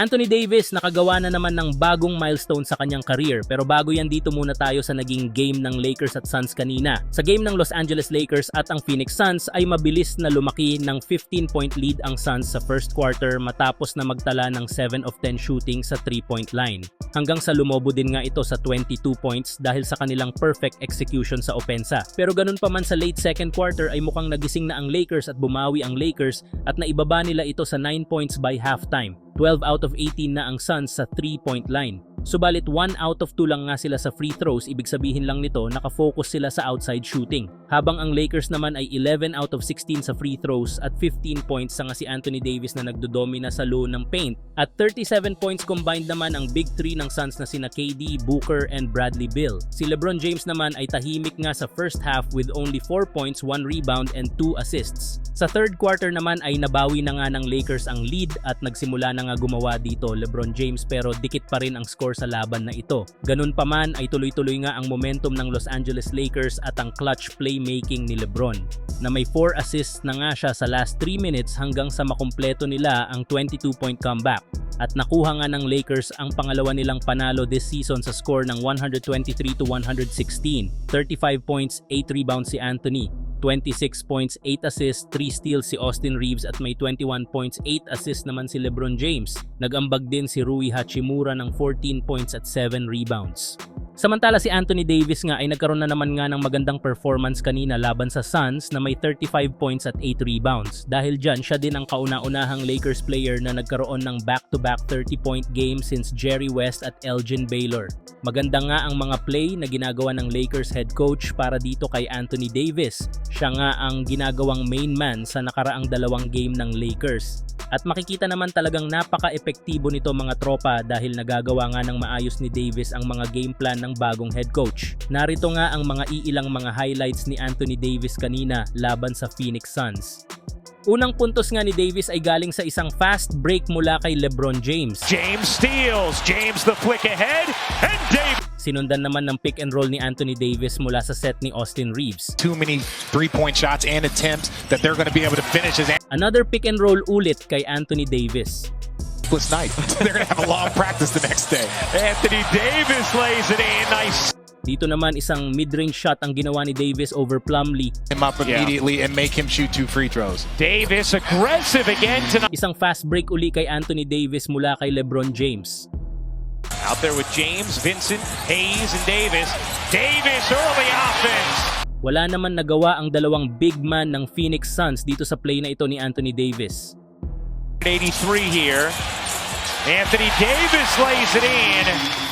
Anthony Davis nakagawa na naman ng bagong milestone sa kanyang career pero bago yan dito muna tayo sa naging game ng Lakers at Suns kanina. Sa game ng Los Angeles Lakers at ang Phoenix Suns ay mabilis na lumaki ng 15-point lead ang Suns sa first quarter matapos na magtala ng 7 of 10 shooting sa 3-point line. Hanggang sa lumobo din nga ito sa 22 points dahil sa kanilang perfect execution sa opensa. Pero ganun pa man sa late second quarter ay mukhang nagising na ang Lakers at bumawi ang Lakers at naibaba nila ito sa 9 points by halftime. 12 out of 18 na ang Suns sa 3-point line. Subalit 1 out of 2 lang nga sila sa free throws, ibig sabihin lang nito nakafocus sila sa outside shooting. Habang ang Lakers naman ay 11 out of 16 sa free throws at 15 points sa nga si Anthony Davis na nagdodomina sa low ng paint. At 37 points combined naman ang big 3 ng Suns na sina KD, Booker, and Bradley Bill. Si LeBron James naman ay tahimik nga sa first half with only 4 points, 1 rebound, and 2 assists. Sa third quarter naman ay nabawi na nga ng Lakers ang lead at nagsimula na nga gumawa dito LeBron James pero dikit pa rin ang score sa laban na ito. Ganun pa man ay tuloy-tuloy nga ang momentum ng Los Angeles Lakers at ang clutch playmaking ni LeBron na may 4 assists na nga siya sa last 3 minutes hanggang sa makumpleto nila ang 22-point comeback. At nakuha nga ng Lakers ang pangalawa nilang panalo this season sa score ng 123 to 116. 35 points, 8 rebounds si Anthony. 26 points, 8 assists, 3 steals si Austin Reeves at may 21 points, 8 assists naman si LeBron James. Nagambag din si Rui Hachimura ng 14 points at 7 rebounds. Samantala si Anthony Davis nga ay nagkaroon na naman nga ng magandang performance kanina laban sa Suns na may 35 points at 8 rebounds. Dahil dyan, siya din ang kauna-unahang Lakers player na nagkaroon ng back-to-back 30-point game since Jerry West at Elgin Baylor. Maganda nga ang mga play na ginagawa ng Lakers head coach para dito kay Anthony Davis. Siya nga ang ginagawang main man sa nakaraang dalawang game ng Lakers. At makikita naman talagang napaka-epektibo nito mga tropa dahil nagagawa nga ng maayos ni Davis ang mga game plan ng bagong head coach. Narito nga ang mga iilang mga highlights ni Anthony Davis kanina laban sa Phoenix Suns. Unang puntos nga ni Davis ay galing sa isang fast break mula kay LeBron James. James steals. James the flick ahead. And Davis. Sinundan naman ng pick and roll ni Anthony Davis mula sa set ni Austin Reeves. Too many three point shots and attempts that they're going to be able to finish as Another pick and roll ulit kay Anthony Davis. Endless night. they're going to have a long practice the next day. Anthony Davis lays it in. Nice. Dito naman isang mid-range shot ang ginawa ni Davis over Plumlee. Him up immediately and make him shoot two free throws. Davis aggressive again tonight. Isang fast break uli kay Anthony Davis mula kay LeBron James. Out there with James, Vincent, Hayes, and Davis. Davis early offense. Wala naman nagawa ang dalawang big man ng Phoenix Suns dito sa play na ito ni Anthony Davis. 83 here. Anthony Davis lays it in.